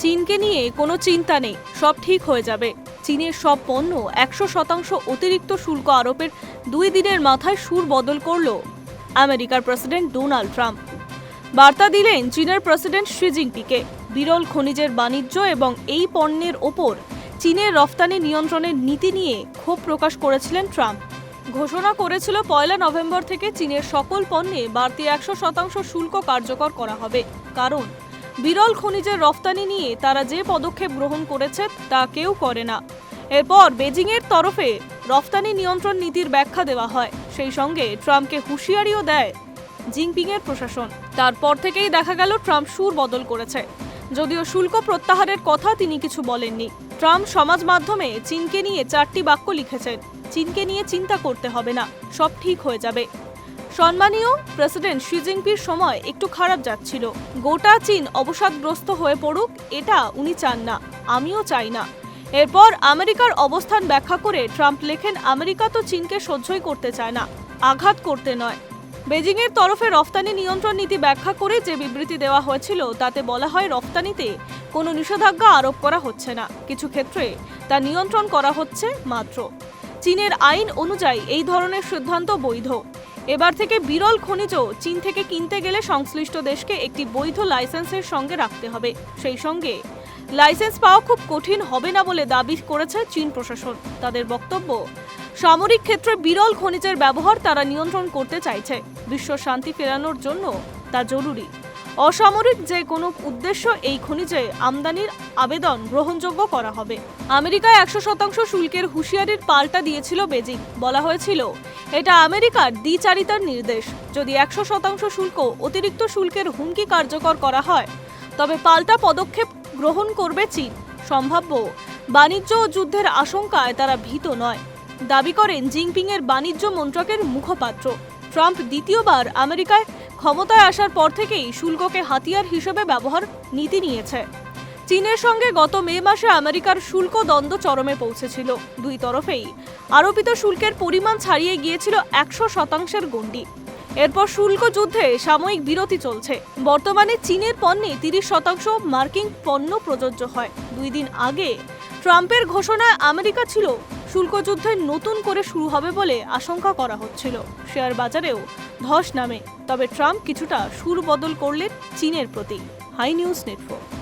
চীনকে নিয়ে কোনো চিন্তা নেই, সব ঠিক হয়ে যাবে। চীনের সব পণ্য একশো শতাংশ অতিরিক্ত শুল্ক আরোপের দুই দিনের মাথায় সুর বদল করল আমেরিকার প্রেসিডেন্ট ডোনাল্ড ট্রাম্প। বার্তা দিলেন চীনের প্রেসিডেন্ট শি বিরল খনিজের বাণিজ্য এবং এই পণ্যের ওপর চীনের রফতানি নিয়ন্ত্রণের নীতি নিয়ে ক্ষোভ প্রকাশ করেছিলেন ট্রাম্প। ঘোষণা করেছিল পয়লা নভেম্বর থেকে চীনের সকল পণ্যে বাড়তি একশো শতাংশ শুল্ক কার্যকর করা হবে। কারণ বিরল খনিজের রফতানি নিয়ে তারা যে পদক্ষেপ গ্রহণ করেছে তা কেউ করে না। এরপর বেজিংয়ের তরফে রফতানি নিয়ন্ত্রণ নীতির ব্যাখ্যা দেওয়া হয়। সেই সঙ্গে ট্রাম্পকে হুঁশিয়ারিও দেয় জিনপিংয়ের প্রশাসন। তারপর থেকেই দেখা গেল ট্রাম্প সুর বদল করেছে। যদিও শুল্ক প্রত্যাহারের কথা তিনি কিছু বলেননি। ট্রাম্প সমাজ মাধ্যমে চীনকে নিয়ে চারটি বাক্য লিখেছেন। চীনকে নিয়ে চিন্তা করতে হবে না, সব ঠিক হয়ে যাবে। সম্মানীয় প্রেসিডেন্ট শি জিনপির সময় একটু খারাপ যাচ্ছিল। গোটা চীন অবসাদগ্রস্ত হয়ে পড়ুক, এটা উনি চান না, আমিও চাই না। এরপর আমেরিকার অবস্থান ব্যাখ্যা করে ট্রাম্প লেখেন, আমেরিকা তো চীনকে সহ্যই করতে চায় না, আঘাত করতে নয়। বেজিংয়ের তরফে রফতানি নিয়ন্ত্রণ নীতি ব্যাখ্যা করে যে বিবৃতি দেওয়া হয়েছিল, তাতে বলা হয় রফতানিতে কোনো নিষেধাজ্ঞা আরোপ করা হচ্ছে না। কিছু ক্ষেত্রে তা নিয়ন্ত্রণ করা হচ্ছে মাত্র। চীনের আইন অনুযায়ী এই ধরনের সিদ্ধান্ত বৈধ। এবার থেকে বিরল খনিজ চীন থেকে কিনতে গেলে সংশ্লিষ্ট দেশকে একটি বৈধ লাইসেন্সের সঙ্গে রাখতে হবে। সেই সঙ্গে লাইসেন্স পাওয়া খুব কঠিন হবে না বলে দাবি করেছে চীন প্রশাসন। তাদের বক্তব্য, সামরিক ক্ষেত্রে বিরল খনিজের ব্যবহার তারা নিয়ন্ত্রণ করতে চাইছে। বিশ্ব শান্তি ফেরানোর জন্য তা জরুরি। অসামরিক যে কোনো উদ্দেশ্য এই খনিজে আমদানির আবেদন গ্রহণযোগ্য করা হবে। আমেরিকায় একশো শতাংশ শুল্কের হুঁশিয়ারির পাল্টা দিয়েছিল বেজিং, বলা হয়েছিল। এটা আমেরিকার দ্বিচারিতার নির্দেশ। যদি একশো শতাংশ শুল্ক অতিরিক্ত শুল্কের হুমকি কার্যকর করা হয়, তবে পাল্টা পদক্ষেপ গ্রহণ করবে চীন। সম্ভাব্য বাণিজ্য ও যুদ্ধের আশঙ্কায় তারা ভীত নয়। দাবি করেন জিনপিং এর বাণিজ্য মন্ত্রকের মুখপাত্র। ট্রাম্প দ্বিতীয়বার আমেরিকায় ক্ষমতায় আসার পর থেকেই শুল্ককে হাতিয়ার হিসেবে ব্যবহার নীতি নিয়েছে। চীনের সঙ্গে গত মে মাসে আমেরিকার শুল্ক দ্বন্দ্ব চরমে পৌঁছেছিল। দুই তরফেই আরোপিত শুল্কের পরিমাণ ছাড়িয়ে গিয়েছিল একশো শতাংশের গণ্ডি। এরপর শুল্ক যুদ্ধে সাময়িক বিরতি চলছে। বর্তমানে চীনের পণ্যে তিরিশ শতাংশ মার্কিন পণ্য প্রযোজ্য হয়। দুই দিন আগে ট্রাম্পের ঘোষণায় আমেরিকা ছিল শুল্ক যুদ্ধে নতুন করে শুরু হবে বলে আশঙ্কা করা হচ্ছিল। শেয়ার বাজারেও ধস নামে, তবে ট্রাম্প কিছুটা সুর বদল করলেন চীনের প্রতি। Hi news network.